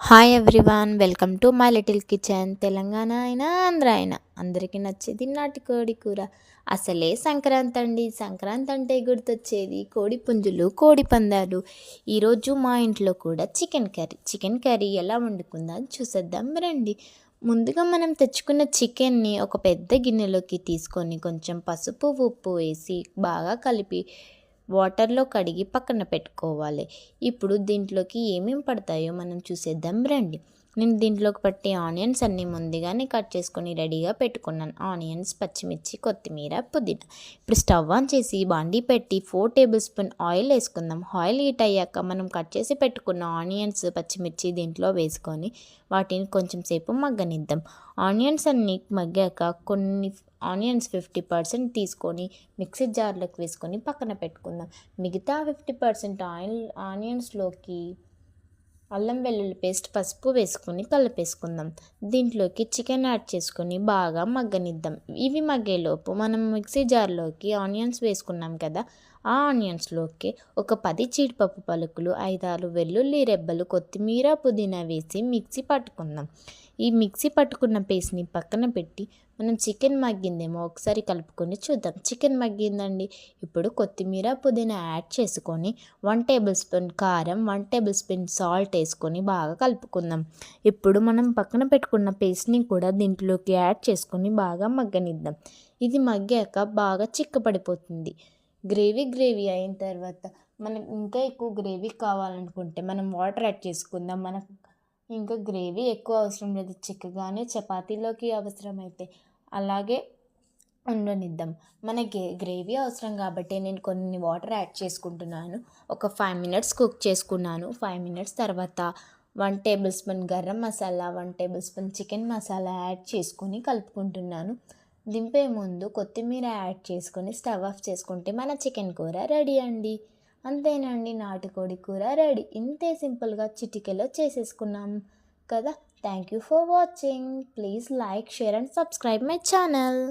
Hi everyone welcome to my little kitchen Telangana అయినా ఆంధ్ర అయినా. అందరికీ నచ్చేది నాటుకోడి కూర. అసలే సంక్రాంతి అండి. సంక్రాంతి అంటే గుర్తొచ్చేది కోడి పుంజులు కోడి పందాలు. ఈరోజు మా ఇంట్లో కూడా చికెన్ కర్రీ. చికెన్ కర్రీ ఎలా వండుకుందాం చూసేద్దాం రండి. ముందుగా మనం తెచ్చుకున్న చికెన్ని ఒక పెద్ద గిన్నెలోకి తీసుకొని కొంచెం పసుపు ఉప్పు వేసి బాగా కలిపి వాటర్లో కడిగి పక్కన పెట్టుకోవాలి. ఇప్పుడు దీంట్లోకి ఏమేమి పడతాయో మనం చూసేద్దాం రండి. నేను దీంట్లోకి పట్టే ఆనియన్స్ అన్నీ ముందుగానే కట్ చేసుకొని రెడీగా పెట్టుకున్నాను. ఆనియన్స్ పచ్చిమిర్చి కొత్తిమీర పుదీనా. ఇప్పుడు స్టవ్ ఆన్ చేసి బాండీ పెట్టి ఫోర్ టేబుల్ స్పూన్ ఆయిల్ వేసుకుందాం. ఆయిల్ హీట్ అయ్యాక మనం కట్ చేసి పెట్టుకున్న ఆనియన్స్ పచ్చిమిర్చి దీంట్లో వేసుకొని వాటిని కొంచెం సేపు మగ్గనిద్దాం. ఆనియన్స్ అన్నీ మగ్గాక కొన్ని ఆనియన్స్ ఫిఫ్టీ పర్సెంట్ తీసుకొని మిక్సీ జార్లోకి వేసుకొని పక్కన పెట్టుకుందాం. మిగతా ఫిఫ్టీ పర్సెంట్ ఆయిల్ ఆనియన్స్లోకి అల్లం వెల్లుల్లి పేస్ట్ పసుపు వేసుకొని కలిపేసుకుందాం. దీంట్లోకి చికెన్ యాడ్ చేసుకొని బాగా మగ్గనిద్దాం. ఇవి మగ్గేలోపు మనం మిక్సీ జార్లోకి ఆనియన్స్ వేసుకున్నాం కదా ఆ ఆనియన్స్లోకి ఒక పది జీడిపప్పు పలుకులు ఐదారు వెల్లుల్లి రెబ్బలు కొత్తిమీర పుదీనా వేసి మిక్సీ పట్టుకుందాం. ఈ మిక్సీ పట్టుకున్న పేస్ట్ని పక్కన పెట్టి మనం చికెన్ మగ్గిందేమో ఒకసారి కలుపుకొని చూద్దాం. చికెన్ మగ్గిందండి. ఇప్పుడు కొత్తిమీర పుదీనా యాడ్ చేసుకొని వన్ టేబుల్ స్పూన్ కారం వన్ టేబుల్ స్పూన్ సాల్ట్ వేసుకొని బాగా కలుపుకుందాం. ఇప్పుడు మనం పక్కన పెట్టుకున్న పేస్ట్ని కూడా దీంట్లోకి యాడ్ చేసుకొని బాగా మగ్గనిద్దాం. ఇది మగ్గాక బాగా చిక్కపడిపోతుంది. గ్రేవీ గ్రేవీ అయిన తర్వాత మనం ఇంకా ఎక్కువ గ్రేవీ కావాలనుకుంటే మనం వాటర్ యాడ్ చేసుకుందాం. మనకు ఇంకా గ్రేవీ ఎక్కువ అవసరం లేదు. చిక్కగానే చపాతీలోకి అవసరమైతే అలాగే ఉండనిద్దాం. మనకి గ్రేవీ అవసరం కాబట్టి నేను కొన్ని వాటర్ యాడ్ చేసుకుంటున్నాను. ఒక ఫైవ్ మినిట్స్ కుక్ చేసుకున్నాను. ఫైవ్ మినిట్స్ తర్వాత one tablespoon garam masala one tablespoon chicken masala add చేసుకొని కలుపుకుంటున్నాను. దింపే ముందు కొత్తిమీర యాడ్ చేసుకొని స్టవ్ ఆఫ్ చేసుకుంటే మన చికెన్ కూర రెడీ అండి. అంతేనండి నాటుకోడి కూర రెడీ. ఇంతే సింపుల్గా చిటికెలో చేసేసుకున్నాం కదా. Thank you for watching. Please like share and subscribe my channel.